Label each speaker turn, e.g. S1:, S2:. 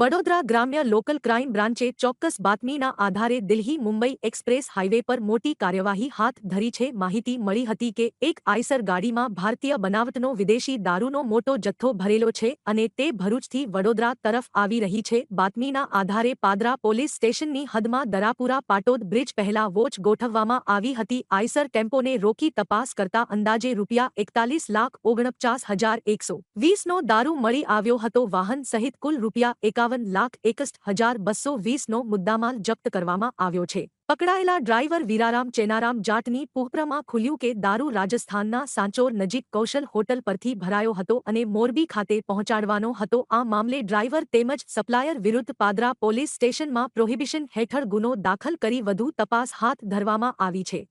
S1: વડોદરા ગ્રામ્ય local crime બ્રાન્ચે ચોક્કસ બાતમીના આધારે દિલ્હી મુંબઈ એક્સપ્રેસ હાઇવે પર મોટી કાર્યવાહી હાથ ધરી છે. માહિતી મળી હતી કે એક આઈસર ગાડીમાં ભારતીય બનાવટનો વિદેશી દારૂનો મોટો જથ્થો ભરેલો છે અને તે ભરૂચથી વડોદરા તરફ આવી રહી છે. બાતમીના આધારે પાદરા પોલીસ સ્ટેશનની હદમાં દરાપુરા પાટોદ બ્રિજ પહેલા વોચ ગોઠવવામાં આવી હતી. આઈસર ટેમ્પોને રોકી તપાસ કરતા અંદાજે રૂપિયા એકતાલીસ લાખ ઓગણપચાસ હજાર એકસો વીસનો દારૂ મળી આવ્યો હતો. વાહન સહિત કુલ રૂપિયા એકાવન લાખ એકસઠ હજાર બસો વીસનો મુદ્દામાલ જપ્ત કરવામાં આવ્યો છે. પકડાયેલા ડ્રાઈવર વીરારામ ચેનારામ જાટની પુહપ્રમાં ખુલ્યું કે દારૂ રાજસ્થાનના સાંચોર નજીક કૌશલ હોટલ પરથી ભરાયો હતો અને મોરબી ખાતે પહોંચાડવાનો હતો. આ મામલે ડ્રાઈવર તેમજ સપ્લાયર વિરુદ્ધ પાદરા પોલીસ સ્ટેશનમાં પ્રોહિબિશન હેઠળ ગુનો દાખલ કરી વધુ તપાસ હાથ ધરવામાં આવી છે.